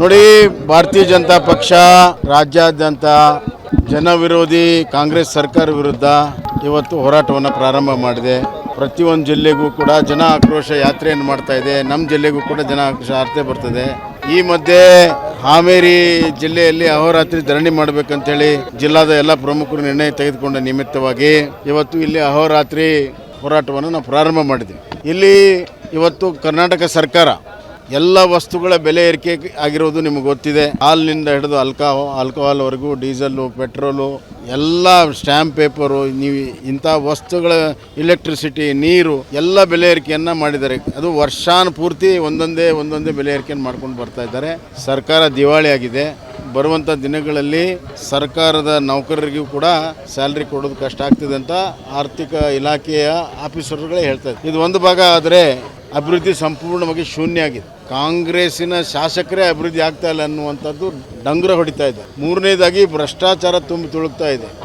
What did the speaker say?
ನೋಡಿ, ಭಾರತೀಯ ಜನತಾ ಪಕ್ಷ ರಾಜ್ಯಾದ್ಯಂತ ಜನವಿರೋಧಿ ಕಾಂಗ್ರೆಸ್ ಸರ್ಕಾರ ವಿರುದ್ಧ ಇವತ್ತು ಹೋರಾಟವನ್ನು ಪ್ರಾರಂಭ ಮಾಡಿದೆ. ಪ್ರತಿಯೊಂದು ಜಿಲ್ಲೆಗೂ ಕೂಡ ಜನ ಆಕ್ರೋಶ ಯಾತ್ರೆಯನ್ನು ಮಾಡ್ತಾ ಇದೆ. ನಮ್ಮ ಜಿಲ್ಲೆಗೂ ಕೂಡ ಜನ ಆಕ್ರೋಶ ಅರ್ಥ ಬರ್ತದೆ. ಈ ಮಧ್ಯೆ ಹಾವೇರಿ ಜಿಲ್ಲೆಯಲ್ಲಿ ಅಹೋರಾತ್ರಿ ಧರಣಿ ಮಾಡಬೇಕಂತೇಳಿ ಜಿಲ್ಲಾದ ಎಲ್ಲ ಪ್ರಮುಖರು ನಿರ್ಣಯ ತೆಗೆದುಕೊಂಡ ನಿಮಿತ್ತವಾಗಿ ಇವತ್ತು ಇಲ್ಲಿ ಅಹೋರಾತ್ರಿ ಹೋರಾಟವನ್ನು ನಾವು ಪ್ರಾರಂಭ ಮಾಡಿದ್ವಿ. ಇಲ್ಲಿ ಇವತ್ತು ಕರ್ನಾಟಕ ಸರ್ಕಾರ ಎಲ್ಲ ವಸ್ತುಗಳ ಬೆಲೆ ಏರಿಕೆ ಆಗಿರೋದು ನಿಮಗೆ ಗೊತ್ತಿದೆ. ಹಾಲಿನಿಂದ ಹಿಡಿದು ಅಲ್ಕಾ ಆಲ್ಕೋಹಾಲ್ವರೆಗೂ ಡೀಸೆಲ್ಲು ಪೆಟ್ರೋಲು ಎಲ್ಲ ಸ್ಟ್ಯಾಂಪ್ ಪೇಪರು ನೀವು ಇಂಥ ವಸ್ತುಗಳ ಎಲೆಕ್ಟ್ರಿಸಿಟಿ ನೀರು ಎಲ್ಲ ಬೆಲೆ ಏರಿಕೆಯನ್ನು ಮಾಡಿದ್ದಾರೆ. ಅದು ವರ್ಷಾನುಪೂರ್ತಿ ಒಂದೊಂದೇ ಒಂದೊಂದೇ ಬೆಲೆ ಏರಿಕೆಯನ್ನು ಮಾಡ್ಕೊಂಡು ಬರ್ತಾ ಇದ್ದಾರೆ. ಸರ್ಕಾರ ದಿವಾಳಿ ಆಗಿದೆ. ಬರುವಂಥ ದಿನಗಳಲ್ಲಿ ಸರ್ಕಾರದ ನೌಕರರಿಗೂ ಕೂಡ ಸ್ಯಾಲ್ರಿ ಕೊಡೋದು ಕಷ್ಟ ಆಗ್ತಿದೆ ಅಂತ ಆರ್ಥಿಕ ಇಲಾಖೆಯ ಆಫೀಸರ್ಗಳೇ ಹೇಳ್ತಾರೆ ಇದು ಒಂದು ಭಾಗ, ಆದರೆ ಅಭಿವೃದ್ಧಿ ಸಂಪೂರ್ಣವಾಗಿ ಶೂನ್ಯ ಆಗಿದೆ. ಕಾಂಗ್ರೆಸ್ಸಿನ ಶಾಸಕರೇ ಅಭಿವೃದ್ಧಿ ಆಗ್ತಾ ಇಲ್ಲ ಅನ್ನುವಂಥದ್ದು ಡಂಗುರ ಹೊಡಿತಾ ಇದೆ. ಮೂರನೇದಾಗಿ ಭ್ರಷ್ಟಾಚಾರ ತುಂಬಿ ತುಳುಕ್ತಾ ಇದೆ.